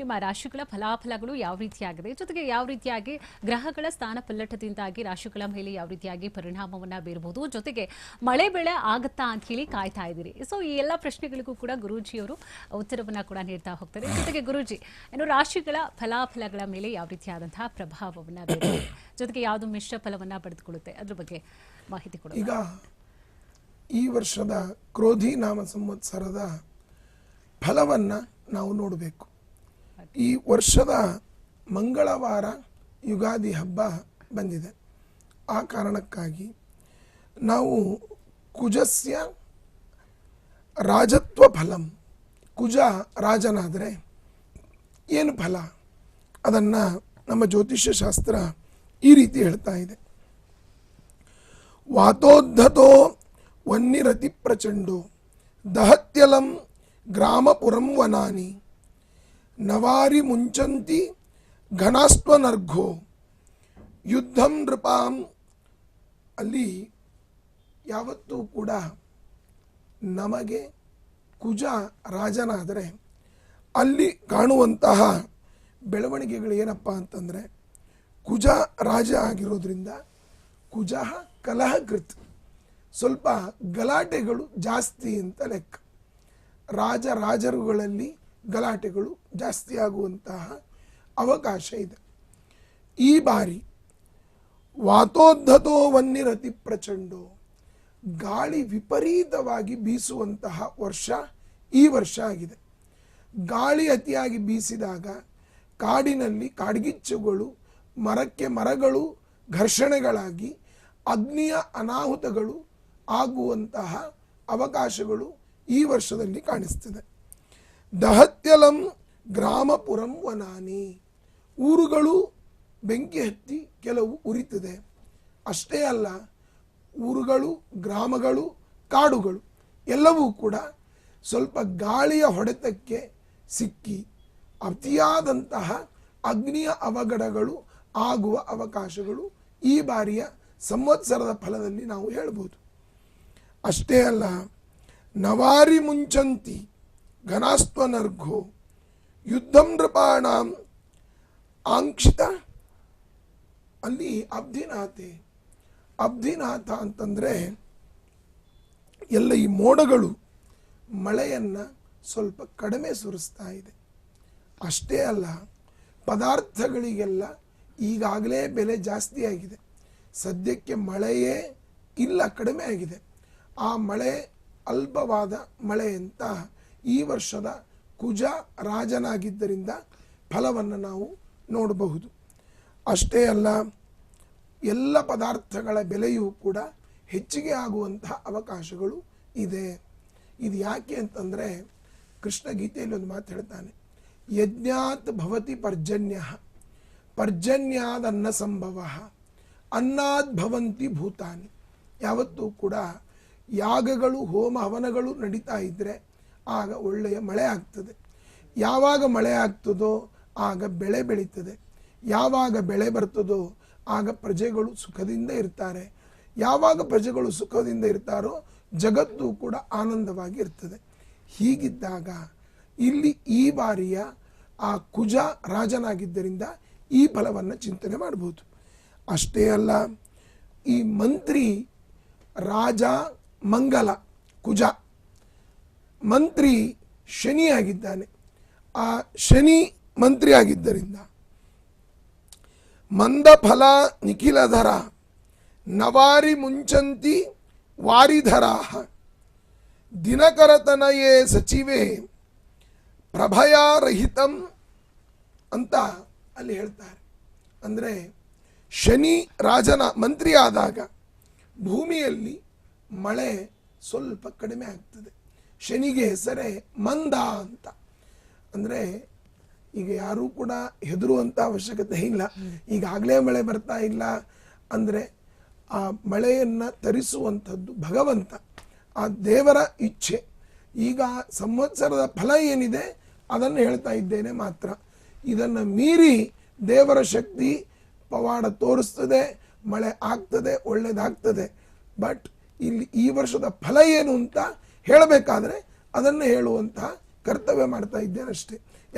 ನಿಮ್ಮ ರಾಶಿಗಳ ಫಲಾಫಲಗಳು ಯಾವ ರೀತಿಯಾಗಿದೆ? ಜೊತೆಗೆ ಯಾವ ರೀತಿಯಾಗಿ ಗ್ರಹಗಳ ಸ್ಥಾನ ಪಲ್ಲಟದಿಂದಾಗಿ ರಾಶಿಗಳ ಮೇಲೆ ಯಾವ ರೀತಿಯಾಗಿ ಪರಿಣಾಮವನ್ನ ಬೀರಬಹುದು ಜೊತೆಗೆ ಮಳೆ ಬೆಳೆ ಆಗತ್ತಾ ಅಂತ ಹೇಳಿ ಕಾಯ್ತಾ ಇದ್ದೀರಿ. ಸೊ ಈ ಎಲ್ಲ ಪ್ರಶ್ನೆಗಳಿಗೂ ಕೂಡ ಗುರೂಜಿಯವರು ಉತ್ತರವನ್ನ ಕೂಡ ನೀಡ್ತಾ ಹೋಗ್ತಾರೆ. ಜೊತೆಗೆ ಗುರೂಜಿ ಏನು ರಾಶಿಗಳ ಫಲಾಫಲಗಳ ಮೇಲೆ ಯಾವ ರೀತಿಯಾದಂತಹ ಪ್ರಭಾವವನ್ನ ಬೀರುತ್ತೆ ಜೊತೆಗೆ ಯಾವುದು ಮಿಶ್ರ ಫಲವನ್ನ ಪಡೆದುಕೊಳ್ಳುತ್ತೆ? ಅದ್ರ ಬಗ್ಗೆ ಮಾಹಿತಿ ಕೊಡಿ ಈಗ ಈ ವರ್ಷದ ಕ್ರೋಧಿ ನಾಮ ಸಂವತ್ಸರದ ಫಲವನ್ನು ನಾವು ನೋಡಬೇಕು. ಈ ವರ್ಷದ ಮಂಗಳವಾರ ಯುಗಾದಿ ಹಬ್ಬ ಬಂದಿದೆ. ಆ ಕಾರಣಕ್ಕಾಗಿ ನಾವು ಕುಜಸ್ಯ ರಾಜತ್ವ ಫಲಂ. ಕುಜ ರಾಜನಾದರೆ ಏನು ಫಲ? ಅದನ್ನು ನಮ್ಮ ಜ್ಯೋತಿಷ್ಯ ಶಾಸ್ತ್ರ ಈ ರೀತಿ ಹೇಳ್ತಾ ಇದೆ. ವಾತೋದ್ಧತೋ ವನ್ನಿರತಿ ಪ್ರಚಂಡೋ ದಹತ್ಯಲಂ ಗ್ರಾಮಪುರಂ ವನಾನಿ. ನವಾರಿ ಮುಂಚಂತಿ ಘನಾಸ್ತ್ವನರ್ಘೋ ಯುದ್ಧಂ ನೃಪಾಂ. ಅಲ್ಲಿ ಯಾವತ್ತೂ ಕೂಡ ನಮಗೆ ಕುಜ ರಾಜನಾದರೆ ಅಲ್ಲಿ ಕಾಣುವಂತಹ ಬೆಳವಣಿಗೆಗಳು ಏನಪ್ಪ ಅಂತಂದರೆ ಕುಜ ರಾಜ ಆಗಿರೋದ್ರಿಂದ ಕುಜ ಕಲಹಕೃತ್ ಸ್ವಲ್ಪ ಗಲಾಟೆಗಳು ಜಾಸ್ತಿ ಅಂತ ಲೆಕ್ಕ. ರಾಜ ರಾಜರುಗಳಲ್ಲಿ ಗಲಾಟೆಗಳು ಜಾಸ್ತಿ ಆಗುವಂತಹ ಅವಕಾಶ ಇದೆ. ಈ ಬಾರಿ ವಾತೋದ್ಧತೋ ವನ್ನಿರತಿ ಪ್ರಚಂಡೋ, ಗಾಳಿ ವಿಪರೀತವಾಗಿ ಬೀಸುವಂತಹ ವರ್ಷ ಈ ವರ್ಷ ಆಗಿದೆ. ಗಾಳಿ ಅತಿಯಾಗಿ ಬೀಸಿದಾಗ ಕಾಡಿನಲ್ಲಿ ಕಾಡ್ಗಿಚ್ಚುಗಳು, ಮರಕ್ಕೆ ಮರಗಳು ಘರ್ಷಣೆಗಳಾಗಿ ಅಗ್ನಿಯ ಅನಾಹುತಗಳು ಆಗುವಂತಹ ಅವಕಾಶಗಳು ಈ ವರ್ಷದಲ್ಲಿ ಕಾಣಿಸ್ತಿದೆ. ದಹತ್ಯಲಂ ಗ್ರಾಮಪುರಂ ವನಾನಿ. ಊರುಗಳು ಬೆಂಕಿ ಹತ್ತಿ ಕೆಲವು ಉರಿತದೆ. ಅಷ್ಟೇ ಅಲ್ಲ, ಊರುಗಳು, ಗ್ರಾಮಗಳು, ಕಾಡುಗಳು ಎಲ್ಲವೂ ಕೂಡ ಸ್ವಲ್ಪ ಗಾಳಿಯ ಹೊಡೆತಕ್ಕೆ ಸಿಕ್ಕಿ ಅತಿಯಾದಂತಹ ಅಗ್ನಿಯ ಅವಘಡಗಳು ಆಗುವ ಅವಕಾಶಗಳು ಈ ಬಾರಿಯ ಸಂವತ್ಸರದ ಫಲದಲ್ಲಿ ನಾವು ಹೇಳ್ಬೋದು. ಅಷ್ಟೇ ಅಲ್ಲ, ನವಾರಿ ಮುಂಚಂತಿ ಘನಾಸ್ತ್ವನರ್ಘೋ ಯುದ್ಧಂ ನೃಪಾಣ. ಆಂಕ್ಷಿತ, ಅಲ್ಲಿ ಅಬ್ಧಿನಾಥೆ. ಅಬ್ಧಿನಾಥ ಅಂತಂದರೆ ಎಲ್ಲ ಈ ಮೋಡಗಳು ಮಳೆಯನ್ನು ಸ್ವಲ್ಪ ಕಡಿಮೆ ಸುರಿಸ್ತಾ ಇದೆ. ಅಷ್ಟೇ ಅಲ್ಲ, ಪದಾರ್ಥಗಳಿಗೆಲ್ಲ ಈಗಾಗಲೇ ಬೆಲೆ ಜಾಸ್ತಿ ಆಗಿದೆ. ಸದ್ಯಕ್ಕೆ ಮಳೆಯೇ ಇಲ್ಲ, ಕಡಿಮೆ ಆಗಿದೆ. ಆ ಮಳೆ ಅಲ್ಪವಾದ ಮಳೆ ಅಂತ ಈ ವರ್ಷದ ಕುಜ ರಾಜನಾಗಿದ್ದರಿಂದ ಫಲವನ್ನು ನಾವು ನೋಡಬಹುದು. ಅಷ್ಟೇ ಅಲ್ಲ, ಎಲ್ಲ ಪದಾರ್ಥಗಳ ಬೆಲೆಯೂ ಕೂಡ ಹೆಚ್ಚಿಗೆ ಆಗುವಂತಹ ಅವಕಾಶಗಳು ಇದೆ. ಇದು ಯಾಕೆ ಅಂತಂದರೆ, ಕೃಷ್ಣ ಗೀತೆಯಲ್ಲಿ ಒಂದು ಮಾತು ಹೇಳ್ತಾನೆ, ಯಜ್ಞಾತ್ ಭವತಿ ಪರ್ಜನ್ಯ ಪರ್ಜನ್ಯಾದನ್ನ ಸಂಭವ, ಅನ್ನಾದ್ ಭವಂತಿ ಭೂತಾನಿ. ಯಾವತ್ತೂ ಕೂಡ ಯಾಗಗಳು, ಹೋಮ ಹವನಗಳು ನಡೀತಾ ಇದ್ದರೆ ಆಗ ಒಳ್ಳೆಯ ಮಳೆ ಆಗ್ತದೆ. ಯಾವಾಗ ಮಳೆ ಆಗ್ತದೋ ಆಗ ಬೆಳೆ ಬೆಳೀತದೆ. ಯಾವಾಗ ಬೆಳೆ ಬರ್ತದೋ ಆಗ ಪ್ರಜೆಗಳು ಸುಖದಿಂದ ಇರ್ತಾರೆ. ಯಾವಾಗ ಪ್ರಜೆಗಳು ಸುಖದಿಂದ ಇರ್ತಾರೋ ಜಗತ್ತು ಕೂಡ ಆನಂದವಾಗಿ ಇರ್ತದೆ. ಹೀಗಿದ್ದಾಗ ಇಲ್ಲಿ ಈ ಬಾರಿಯ ಆ ಕುಜ ರಾಜನಾಗಿದ್ದರಿಂದ ಈ ಫಲವನ್ನು ಚಿಂತನೆ ಮಾಡ್ಬೋದು ಅಷ್ಟೇ ಅಲ್ಲ, ಈ ಮಂತ್ರಿ ರಾಜ ಮಂಗಲ ಕುಜ ಮಂತ್ರಿ ಶನಿಯಾಗಿದ್ದಾನೆ. ಆ ಶನಿ ಮಂತ್ರಿ ಆಗಿದ್ದರಿಂದ ಮಂದಫಲ ನಿಖಿಲಧರ, ನವಾರಿ ಮುಂಚಂತಿ ವಾರಿಧರಾ ದಿನಕರತನಯೇ ಸಚಿವೆ, ಪ್ರಭಯಾರಹಿತಂ ಅಂತ ಅಲ್ಲಿ ಹೇಳ್ತಾರೆ. ಅಂದರೆ ಶನಿ ರಾಜನ ಮಂತ್ರಿ ಆದಾಗ ಭೂಮಿಯಲ್ಲಿ ಮಳೆ ಸ್ವಲ್ಪ ಕಡಿಮೆ ಆಗ್ತದೆ. ಶನಿಗೆ ಹೆಸರೇ ಮಂದ ಅಂತ. ಅಂದರೆ ಈಗ ಯಾರೂ ಕೂಡ ಹೆದರುವಂಥ ಅವಶ್ಯಕತೆ ಇಲ್ಲ. ಈಗಾಗಲೇ ಮಳೆ ಬರ್ತಾ ಇಲ್ಲ. ಅಂದರೆ ಆ ಮಳೆಯನ್ನು ತರಿಸುವಂಥದ್ದು ಭಗವಂತ, ಆ ದೇವರ ಇಚ್ಛೆ. ಈಗ ಸಂವತ್ಸರದ ಫಲ ಏನಿದೆ ಅದನ್ನು ಹೇಳ್ತಾ ಇದ್ದೇನೆ ಮಾತ್ರ. ಇದನ್ನು ಮೀರಿ ದೇವರ ಶಕ್ತಿ ಪವಾಡ ತೋರಿಸ್ತದೆ, ಮಳೆ ಆಗ್ತದೆ ಒಳ್ಳೆಯದಾಗ್ತದೆ ಬಟ್ ಇಲ್ಲಿ ಈ ವರ್ಷದ ಫಲ ಏನು ಅಂತ ಹೇಳಬೇಕಾದ್ರೆ ಅದನ್ನು ಹೇಳುವಂತಹ ಕರ್ತವ್ಯ ಮಾಡ್ತಾ ಇದ್ದೇನೆ ಅಷ್ಟೇ